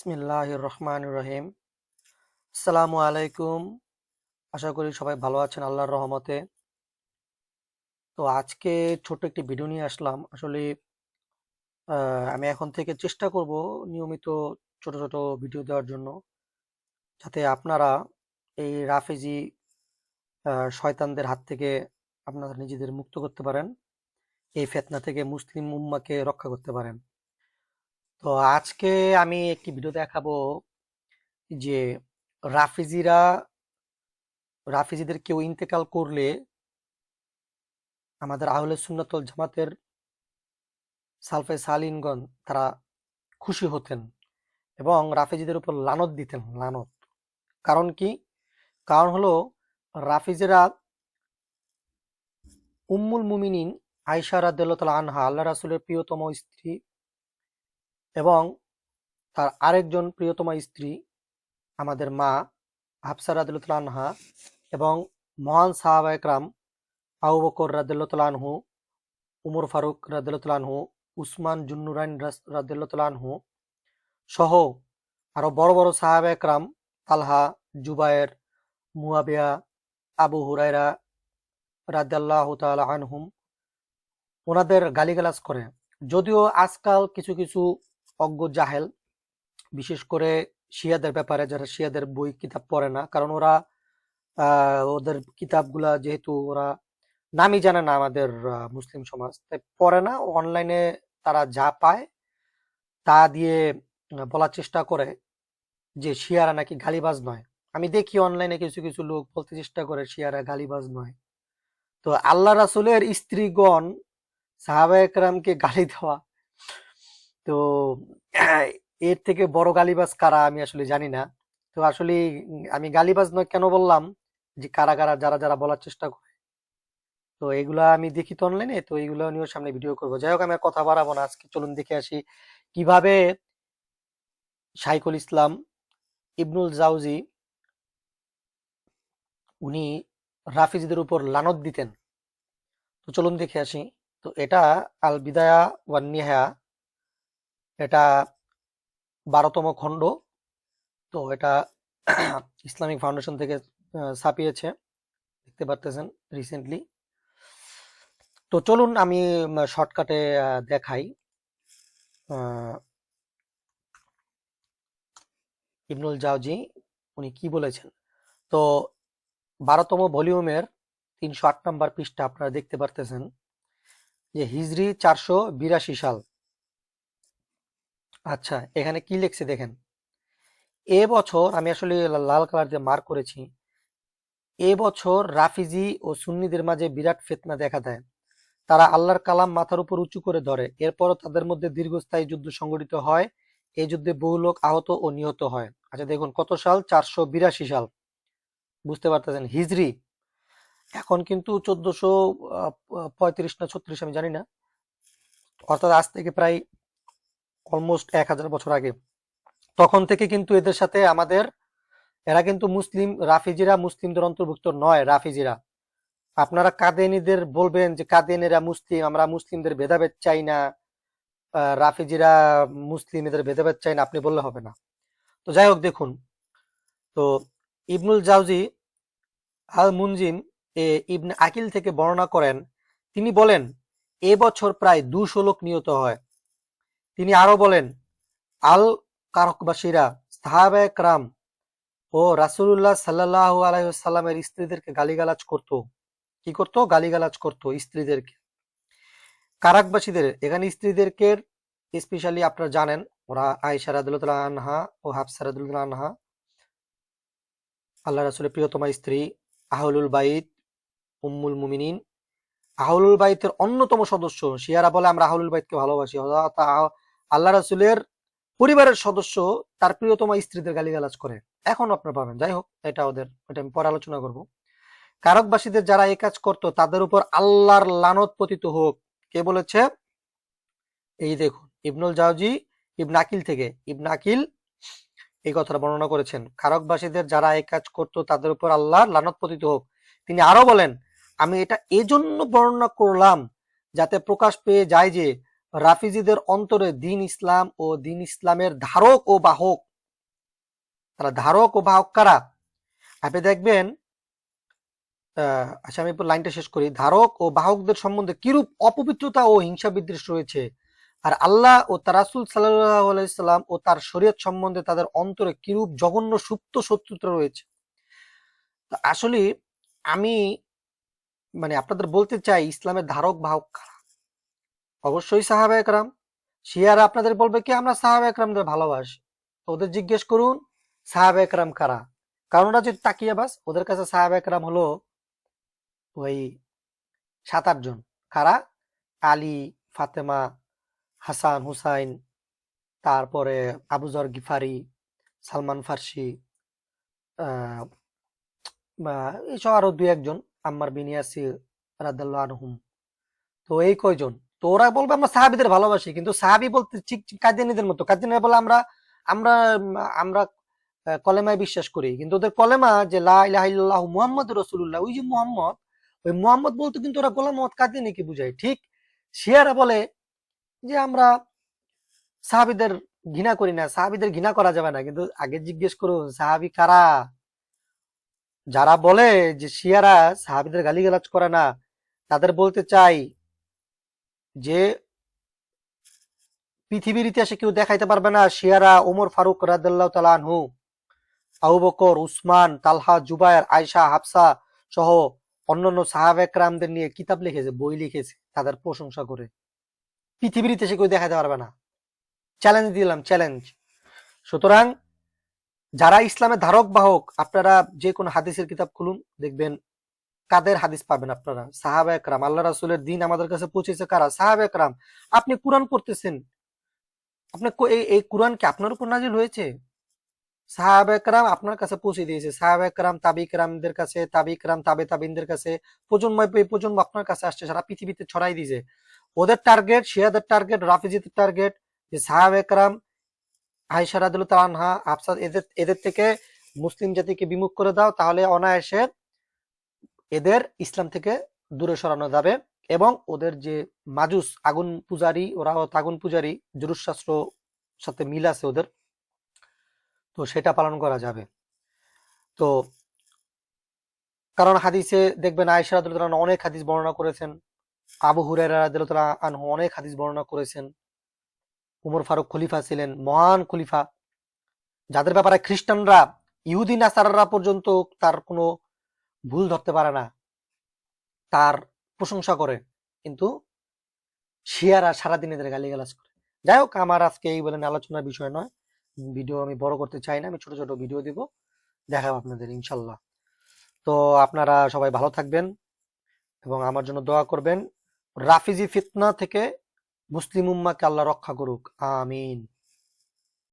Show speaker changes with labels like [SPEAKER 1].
[SPEAKER 1] বিসমিল্লাহ রহমান রহিম। আসসালামু আলাইকুম। আশা করি সবাই ভালো আছেন আল্লাহর রহমতে। তো আজকে ছোট একটি ভিডিও নিয়ে আসলাম। আসলে আমি এখন থেকে চেষ্টা করব নিয়মিত ছোট ছোট ভিডিও দেওয়ার জন্য। যাতে আপনারা এই রাফেজি শয়তানদের হাত থেকে আপনারা নিজেদের মুক্ত করতে পারেন। এই ফেতনা থেকে মুসলিম উম্মাকে রক্ষা করতে পারেন। তো আজকে আমি একটি ভিডিও দেখাবো যে রাফিজিরা, রাফিজিদের কেউ ইন্তেকাল করলে আমাদের আহলে সুন্নাতুল জামাতের সালফে সালিনগণ তারা খুশি হতেন এবং রাফিজিদের উপর লানত দিতেন, লানত। কারণ কি? কারণ হলো রাফিজিরা উম্মুল মুমিনিন আয়সা রাদিয়াল্লাহু আনহা আল্লাহ রাসুলের প্রিয়তম স্ত্রী এবং তার আরেকজন প্রিয়তমা স্ত্রী, আমাদের মা হাফসা রাদিয়াল্লাহু আনহা এবং মহান সাহাবা একরাম আবু বকর রাদিয়াল্লাহু আনহু, উমর ফারুক রাদিয়াল্লাহু আনহু, উসমান জুন্নুরাইন রাদিয়াল্লাহু আনহু সহ আরও বড় বড় সাহাবা একরাম তালহা, জুবায়ের, মুয়াবিয়া, আবু হুরায়রা রাদিয়াল্লাহু তাআলা আনহুম, ওনাদের গালিগালাজ করে। যদিও আজকাল কিছু কিছু অজ্ঞ জাহেল, বিশেষ করে শিয়াদের ব্যাপারে যারা শিয়াদের বই, কিতাব পড়ে না, কারণ ওরা ওদের কিতাবগুলা যেহেতু ওরা নামই জানে না আমাদের মুসলিম সমাজ। তাই পড়ে না, অনলাইনে তারা যা পায় তা দিয়ে বলার চেষ্টা করে যে শিয়ারা নাকি গালিবাজ নয়। আমি দেখি অনলাইনে কিছু কিছু লোক বলতে চেষ্টা করে শিয়ারা গালিবাজ নয়। তো আল্লাহ রাসূলের স্ত্রীগণ সাহাবা গালি দেওয়া তো, এর থেকে বড় গালিবাজ কারা আমি আসলে জানি না। তো আসলে আমি গালিবাজ নয় কেন বললাম? যে কারা কারা, যারা যারা বলার চেষ্টা করে। তো এগুলা আমি দেখি তো অনলাইনে তো এগুলো নিয়েও সামনে ভিডিও করব। যাই হোক, আমি কথা বাড়াবো না। আজকে চলুন দেখে আসি কীভাবে শাইখুল ইসলাম ইবনুল জাউজি উনি রাফিজিদের উপর লানত দিতেন। তো চলুন দেখে আসি। তো এটা আল বিদায়া ওয়ান নিহা এটা বারোতম খণ্ড। তো এটা ইসলামিক ফাউন্ডেশন থেকে ছাপিয়েছে। দেখতে পারতেছেন রিসেন্টলি তো চলুন আমি শর্টকাটে দেখাই। ইবনুল জাওজি, উনি কি বলেছেন? তো বারোতম ভলিউমের তিনশো আট নম্বর পৃষ্ঠা আপনারা দেখতে পারতেছেন যে হিজরি চারশো বিরাশি সাল। আচ্ছা এখানে কি লিখছে দেখেন? এ বছর আমি আসলে লাল কালার দিয়ে মার্ক করেছি। এ বছর রাফিজি ও সুন্নিদের মাঝে বিরাট ফিতনা দেখা দেয়। তারা আল্লাহর কালাম মাথার উপর উঁচু করে ধরে। এরপরও তাদের মধ্যে দীর্ঘস্থায়ী যুদ্ধ সংঘটিত হয়। এই যুদ্ধে বহু লোক আহত ও নিহত হয়। আচ্ছা দেখুন, কত সাল? চারশো বিরাশি সাল। বুঝতে পারতেছেন? হিজরি। এখন কিন্তু চোদ্দশো পঁয়ত্রিশ না ছত্রিশ, আমি জানি না। অর্থাৎ আজ থেকে প্রায় অলমোস্ট এক হাজার বছর আগে। তখন থেকে কিন্তু এদের সাথে আমাদের, এরা কিন্তু মুসলিম, রাফিজিরা মুসলিমদের অন্তর্ভুক্ত নয়, রাফিজিরা। আপনারা কাদেনিদের বলবেন যে কাদেনেরা মুসলিম, আমরা মুসলিমদের ভেদাভেদ চাই না রাফিজিরা মুসলিম, এদের ভেদাভেদ চাই না, আপনি বললে হবে না। তো যাই হোক, দেখুন, তো ইবনুল জাউজি আল মুনজিম এ ইবনে আকিল থেকে বর্ণনা করেন, তিনি বলেন, এ বছর প্রায় দুশো লোক নিহত হয়। তিনি আরও বলেন, আল কারকবাসীরা, সাহাবায়ে ক্রাম ও রাসূলুল্লাহ সাল্লাল্লাহু আলাইহি সাল্লামের স্ত্রীদেরকে গালিগালাজ করত। কি করত? গালিগালাজ করত স্ত্রীদেরকে। কারাকবাসীদের, এখানে স্ত্রীদেরকে স্পেশালি আপনারা জানেন, ওরা রাদিয়াল্লাহু আনহা ও হাফসা রাদিয়াল্লাহু আনহা। আল্লাহ রাসূলের প্রিয়তমা স্ত্রী, আহলুল বাইত, উম্মুল মুমিনিন। আহলুল বাইতের অন্যতম সদস্য, শিয়ারা বলে, আমরা আহলুল বাইতকে ভালোবাসি। আল্লাহ রাসুলের পরিবারের সদস্য তার প্রিয়তমা স্ত্রীদের গালিগালাজ করে। এখন আপনারা পাবেন। যাই হোক, এটা ওদের, এটা আমি পরে আলোচনা করব। কারকবাসীদের যারা এই কাজ করতো, তাদের উপর আল্লাহর লানত পতিত হোক। কে বলেছে? এই দেখুন, ইবনুল জাওজি, ইবন আকিল থেকে। ইবন আকিল এই কথাটা বর্ণনা করেছেন। কারকবাসীদের যারা এই কাজ করতো, তাদের উপর আল্লাহর লানত পতিত হোক। তিনি আরও বলেন, আমি এটা এজন্য বর্ণনা করলাম, যাতে প্রকাশ পেয়ে যায় যে রাফিজিদের অন্তরে দিন ইসলাম ও দিন ইসলামের ধারক ও বাহক। তারা ধারক ও বাহক কারা? আপনি দেখবেন আচ্ছা আমি লাইনটা শেষ করি। ধারক ও বাহকদের সম্বন্ধে কিরূপ অপবিত্রতা ও হিংসা বিদ্বেষ রয়েছে? আর আল্লাহ ও তার রাসূল সাল্লাম ও তার শরীয়ত সম্বন্ধে তাদের অন্তরে কিরূপ জঘন্য সুপ্ত শত্রুতা রয়েছে? আসলে আমি মানে আপনাদের বলতে চাই, ইসলামের ধারক বাহক কারা? অবশ্যই সাহাবা একরাম। শিয়ারা আপনাদের বলবে কি, আমরা সাহাবা একরামদের ভালোবাসি। ওদের জিজ্ঞেস করুন, সাহাবা একরাম কারা? কারণ ওরা যদি তাকিয়ে বাস, ওদের কাছে সাহাবা একরাম হলো ওই সাত আটজন কারা? আলী, ফাতেমা, হাসান, হুসাইন, তারপরে আবুজর গিফারি, সালমান ফার্সি বা এইসব আরও দুই, একজন, আম্মার বিনিয়াসি ইয়াসির রাদিয়াল্লাহু আনহুম। তো এই কয়জন? তো ওরা বলবে আমরা সাহাবিদের ভালোবাসি, কিন্তু সাহাবি বলতে ঠিক কাদিয়ানিদের মতো। কাদিয়ানিরা বলে আমরা আমরা আমরা কলেমায় বিশ্বাস করি। কিন্তু ওদের কলেমা যে লা ইলাহা ইল্লাল্লাহু মুহাম্মাদুর রাসূলুল্লাহ, ওই যে মুহাম্মদ, ওই মুহাম্মদ বলতে কিন্তু ওরা গোলাম মোহাম্মদ কাদিয়ানিকে বুঝায়। ঠিক শিয়ারা বলে যে আমরা সাহাবিদের ঘৃণা করি না, সাহাবিদের ঘৃণা করা যাবে না। কিন্তু আগে জিজ্ঞেস করো, সাহাবি কারা? যারা বলে যে শিয়ারা সাহাবিদের গালিগালাজ করে না, তাদের বলতে চাই যে পৃথিবীর ইতিহাসে কেউ দেখাইতে পারবে না শিয়ারা ওমর ফারুক তাআলা আবু বকর, উসমান, তালহা জুবায়ের আয়সা হাফসা সহ অন্যান্য সাহাবা একরামদের নিয়ে কিতাব লিখেছে, বই লিখেছে, তাদের প্রশংসা করে। পৃথিবীর ইতিহাসে কেউ দেখাইতে পারবে না। চ্যালেঞ্জ দিলাম চ্যালেঞ্জ সুতরাং যারা ইসলামের ধারক, বাহক, আপনারা যে কোনো হাদিসের কিতাব খুলুন, দেখবেন কাদের হাদিস পাবেন আপনারা? সাহাবা একরাম, আল্লাহ রাসুলের দিন আমাদের কাছে পৌঁছেছে কারা? সাহাবা একরাম, আপনি কোরআন পড়তেছেন। আপনি এই কোরআন কি আপনার উপর নাজিল হয়েছে? সাহাবা একরাম আপনার কাছে পৌঁছে দিয়েছে। সাহাবা একরাম, তাবি কাছে, তাবি তাবে তাবিনদের কাছে প্রজন্ময় প্রজন্ম আপনার কাছে আসছে, সারা পৃথিবীতে ছড়াই দিয়েছে। ওদের টার্গেট শিয়াদের টার্গেট রাফিজিদের টার্গেট যে সাহাবা একরাম রাদিয়াল্লাহু তাআলা আনহা এদের এদের থেকে মুসলিম জাতিকে বিমুখ করে দাও, তাহলে অনায়াসে এদের ইসলাম থেকে দূরে সরানো যাবে এবং ওদের যে মাজুস আগুন পূজারী, ওরা আগুন পূজারী, জুরুশাস্ত্র সাথে মিল আছে ওদের। তো সেটা পালন করা যাবে। তো কারণ হাদিসে দেখবেন আয়েশা রাদিয়াল্লাহু অনেক হাদিস বর্ণনা করেছেন, আবু তাআলা আনহু অনেক হাদিস বর্ণনা করেছেন। উমর ফারুক খলিফা ছিলেন, মহান খলিফা। যাদের ব্যাপারে খ্রিস্টানরা, ইহুদি, নাসারারা পর্যন্ত তার কোনো ভুল ধরতে পারে না। তার প্রশংসা করে, কিন্তু শিয়ারা সারাদিন এদের গালিগালাজ করে। যাই হোক, আমার আজকে এই বলেন আলোচনার বিষয় নয়। ভিডিও আমি বড় করতে চাই না, আমি ছোট ছোট ভিডিও দিব, দেখাবো আপনাদের ইনশাল্লাহ। তো আপনারা সবাই ভালো থাকবেন এবং আমার জন্য দোয়া করবেন। রাফিজি ফিতনা থেকে মুসলিম উম্মাকে আল্লাহ রক্ষা করুক। আমিন।